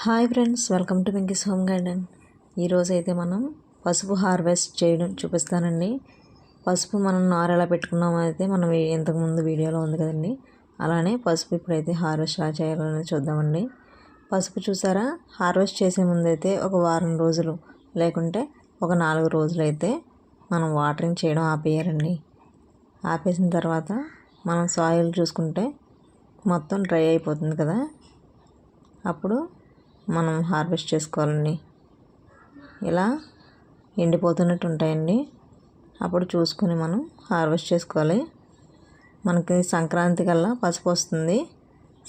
Hi friends welcome to Venky's home garden. ఈరోజు అయితే మనం పసుపు హార్వెస్ట్ చేయడం చూపిస్తానండి. పసుపు మనం నార ఎలా పెట్టుకున్నామో అయితే మనం ఇంతకుముందు వీడియోలో ఉంది కదండి. అలానే పసుపు ఇప్పుడైతే హార్వెస్ట్ ఎలా చేయాలని చూద్దామండి. పసుపు చూసారా? హార్వెస్ట్ చేసే ముందు అయితే ఒక వారం రోజులు లేకుంటే ఒక నాలుగు రోజులు అయితే మనం వాటరింగ్ చేయడం ఆపేయాలండి. ఆపేసిన తర్వాత మనం సాయిల్ చూసుకుంటే మొత్తం డ్రై అయిపోతుంది కదా. అప్పుడు మనం హార్వెస్ట్ చేసుకోవాలండి ఇలా ఎండిపోతున్నట్టు ఉంటాయండి. అప్పుడు చూసుకుని మనం హార్వెస్ట్ చేసుకోవాలి. మనకి సంక్రాంతి కల్లా పసుపు వస్తుంది.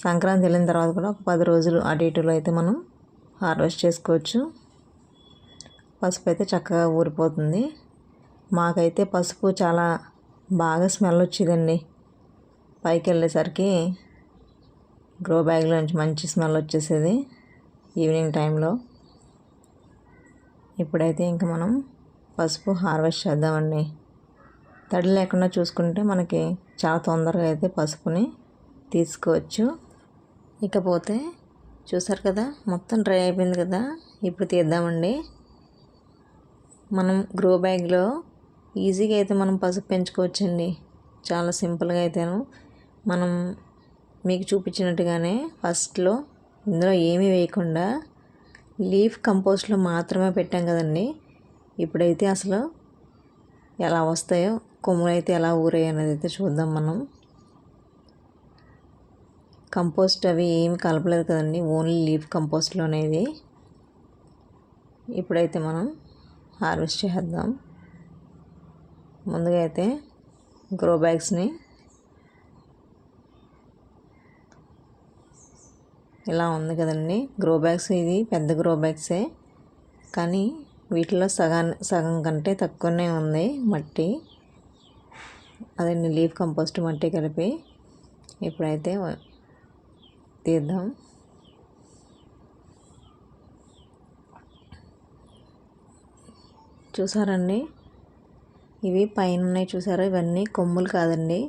సంక్రాంతి వెళ్ళిన తర్వాత కూడా ఒక పది రోజులు అటు ఇటులో అయితే మనం హార్వెస్ట్ చేసుకోవచ్చు. పసుపు అయితే చక్కగా ఊరిపోతుంది. మాకైతే పసుపు చాలా బాగా స్మెల్ వచ్చేదండి. పైకి వెళ్ళేసరికి గ్రో బ్యాగ్లో నుంచి మంచి స్మెల్ వచ్చేసేది. ఈవినింగ్ టైంలో. ఇప్పుడైతే ఇంకా మనం పసుపు హార్వెస్ట్ చేద్దామండి. తడి లేకుండా చూసుకుంటే మనకి చాలా తొందరగా అయితే పసుపుని తీసుకోవచ్చు. ఇకపోతే చూసారు కదా మొత్తం డ్రై అయిపోయింది కదా ఇప్పుడు తీద్దామండి. మనం గ్రో బ్యాగ్లో ఈజీగా అయితే మనం పసుపు పెంచుకోవచ్చండి. చాలా సింపుల్గా అయితేను. మనం మీకు చూపించినట్టుగానే ఫస్ట్లో ఇందులో ఏమీ వేయకుండా లీఫ్ కంపోస్ట్లో మాత్రమే పెట్టాం కదండి. ఇప్పుడైతే అసలు ఎలా వస్తాయో కొమ్ములు అయితే ఎలా ఊరాయి అనేది అయితే చూద్దాం మనం. కంపోస్ట్ అవి ఏమి కలపలేదు కదండి ఓన్లీ లీఫ్ కంపోస్ట్లోనే ఇది ఇప్పుడైతే మనం హార్వెస్ట్ చేద్దాం. ముందుగా అయితే గ్రో బ్యాగ్స్ని ఇలా ఉంది కదండి. గ్రో బ్యాగ్స్ ఇది పెద్ద గ్రో బ్యాగ్సే కానీ వీటిలో సగం సగం కంటే తక్కువనే ఉంది మట్టి. అదండి లీఫ్ కంపోస్ట్ మట్టి కలిపి. ఇప్పుడైతే తీద్దాం. చూసారండి? ఇవి పైన ఉన్నాయి చూసారా? ఇవన్నీ కొమ్ములు కాదండి.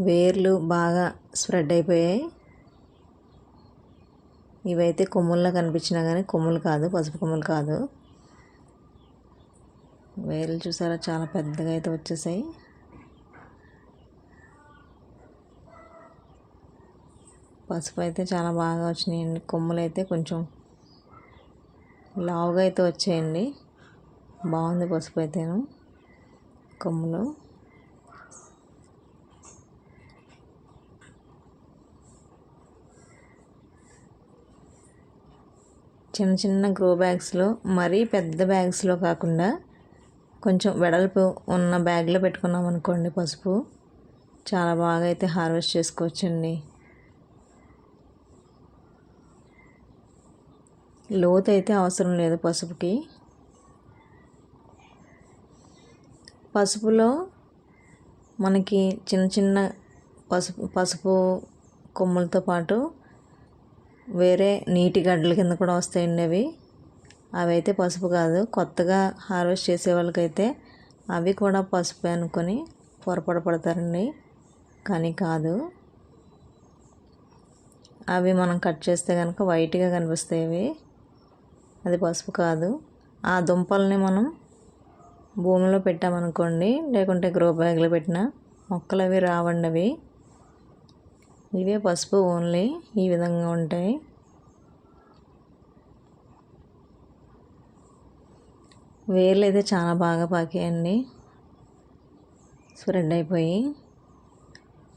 వేర్లు బాగా స్ప్రెడ్ అయిపోయాయి. ఇవైతే కొమ్ముల్లో కనిపించినా కానీ కొమ్ములు కాదు పసుపు కొమ్ములు కాదు. వేర్లు చూసారా చాలా పెద్దగా అయితే వచ్చేసాయి. పసుపు అయితే చాలా బాగా వచ్చినాయండి. కొమ్ములు అయితే కొంచెం లావుగా అయితే వచ్చాయండి. బాగుంది పసుపు అయితేను కొమ్ములు. చిన్న చిన్న గ్రో బ్యాగ్స్లో మరీ పెద్ద బ్యాగ్స్లో కాకుండా కొంచెం వెడల్పు ఉన్న బ్యాగ్లో పెట్టుకున్నాం అనుకోండి పసుపు. చాలా బాగా అయితే హార్వెస్ట్ చేసుకోవచ్చండి. లోతు అయితే అవసరం లేదు పసుపుకి. పసుపులో మనకి చిన్న చిన్న పసుపు పసుపు కొమ్ములతో పాటు వేరే నీటి గడ్డల కింద కూడా వస్తాయండి అవి. అవి అయితే పసుపు కాదు. కొత్తగా హార్వెస్ట్ చేసే వాళ్ళకైతే అవి కూడా పసుపు అనుకొని పొరపాటు పడతారండి. కానీ కాదు. అవి మనం కట్ చేస్తే కనుక వైట్గా కనిపిస్తాయి అవి. అది పసుపు కాదు. ఆ దుంపల్ని మనం భూమిలో పెట్టామనుకోండి లేకుంటే గ్రో బ్యాగ్లో పెట్టిన మొక్కలు అవి రావండి అవి. ఇవే పసుపు ఓన్లీ ఈ విధంగా ఉంటాయి. వేర్లు అయితే చాలా బాగా పాకాయండి. స్ప్రెడ్ అయిపోయి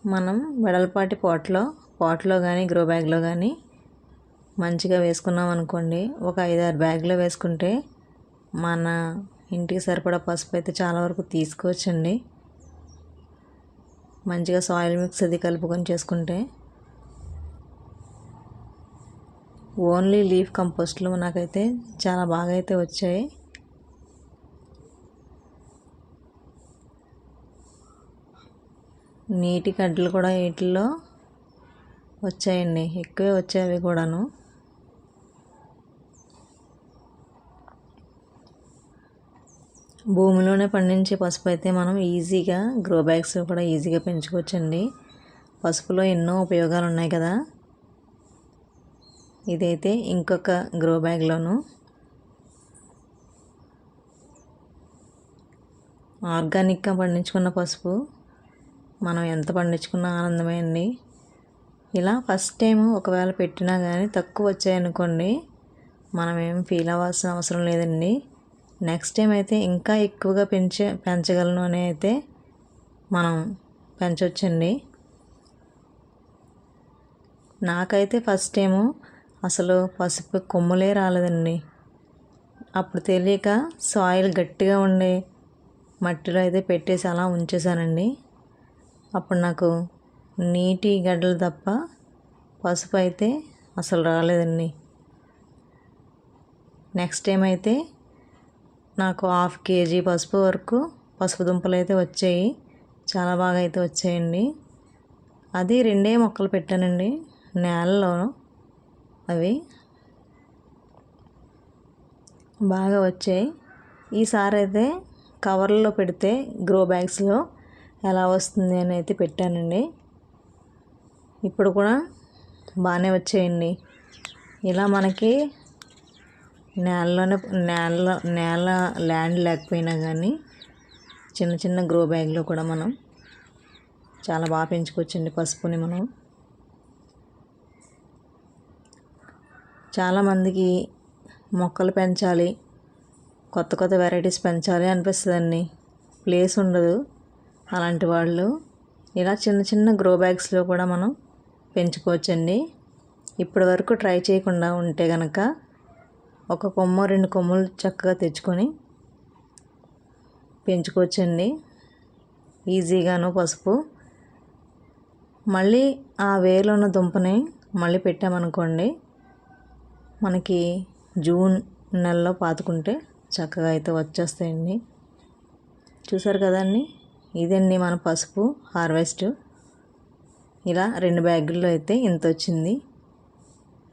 మనం వెడల్పాటి పాట్లో పాట్లో కానీ గ్రో బ్యాగ్లో కానీ మంచిగా వేసుకున్నాం అనుకోండి ఒక ఐదారు బ్యాగ్లో వేసుకుంటే మన ఇంటికి సరిపడా పసుపు అయితే చాలా వరకు తీసుకోవచ్చండి. మంచిగా సాయిల్ మిక్స్ అది కలుపుకొని చేసుకుంటే ఓన్లీ లీఫ్ కంపోస్ట్లు నాకైతే చాలా బాగా అయితే వచ్చాయి. నీటి కడ్డలు కూడా వీటిల్లో వచ్చాయండి. ఎక్కువే వచ్చాయి అవి కూడాను. భూమిలోనే పండించే పసుపు అయితే మనం ఈజీగా గ్రో బ్యాగ్స్ కూడా ఈజీగా పెంచుకోవచ్చండి. పసుపులో ఎన్నో ఉపయోగాలు ఉన్నాయి కదా. ఇదైతే ఇంకొక గ్రో బ్యాగ్లోను. ఆర్గానిక్గా పండించుకున్న పసుపు. మనం ఎంత పండించుకున్న ఆనందమే అండి. ఇలా ఫస్ట్ టైం ఒకవేళ పెట్టినా కానీ తక్కువ వచ్చాయనుకోండి మనం ఏం ఫీల్ అవ్వాల్సిన అవసరం లేదండి. నెక్స్ట్ టైం అయితే ఇంకా ఎక్కువగా పెంచే పెంచగలను అని అయితే మనం పెంచవచ్చండి నాకైతే ఫస్ట్ టైము అసలు పసుపు కొమ్ములే రాలేదండి. అప్పుడు తెలియక సాయిల్ గట్టిగా ఉండే మట్టిలో అయితే పెట్టేసి అలా ఉంచేసానండి అప్పుడు నాకు నీటి గడ్డలు తప్ప పసుపు అయితే అసలు రాలేదండి. నెక్స్ట్ టైం అయితే నాకు హాఫ్ కేజీ పసుపు వరకు పసుపు దుంపలు అయితే వచ్చాయి. చాలా బాగా అయితే వచ్చాయండి. అది రెండే మొక్కలు పెట్టానండి. నేలలో అవి బాగా వచ్చాయి. ఈసారి అయితే కవర్లో పెడితే గ్రో బ్యాగ్స్లో ఎలా వస్తుంది అని అయితే పెట్టానండి. ఇప్పుడు కూడా బాగానే వచ్చాయండి. ఇలా మనకి నేలలోనే నేలలో నేల ల్యాండ్ లేకపోయినా కానీ చిన్న చిన్న గ్రో బ్యాగ్లో కూడా మనం చాలా బాగా పెంచుకోవచ్చండి పసుపుని మనం. చాలామందికి మొక్కలు పెంచాలి కొత్త కొత్త వెరైటీస్ పెంచాలి అనిపిస్తుందండి. ప్లేస్ ఉండదు అలాంటి వాళ్ళు. ఇలా చిన్న చిన్న గ్రో బ్యాగ్స్లో కూడా మనం పెంచుకోవచ్చండి. ఇప్పటి వరకు ట్రై చేయకుండా ఉంటే కనుక ఒక కొమ్మ రెండు కొమ్మలు చక్కగా తెచ్చుకొని పెంచుకోవచ్చండి. ఈజీగాను పసుపు. మళ్ళీ ఆ వేలో ఉన్న దుంపని మళ్ళీ పెట్టామనుకోండి మనకి జూన్ నెలలో పాతుకుంటే చక్కగా అయితే వచ్చేస్తాయండి. చూసారు కదండి? ఇదండి మన పసుపు హార్వెస్ట్. ఇలా రెండు బ్యాగుల్లో అయితే ఇంత వచ్చింది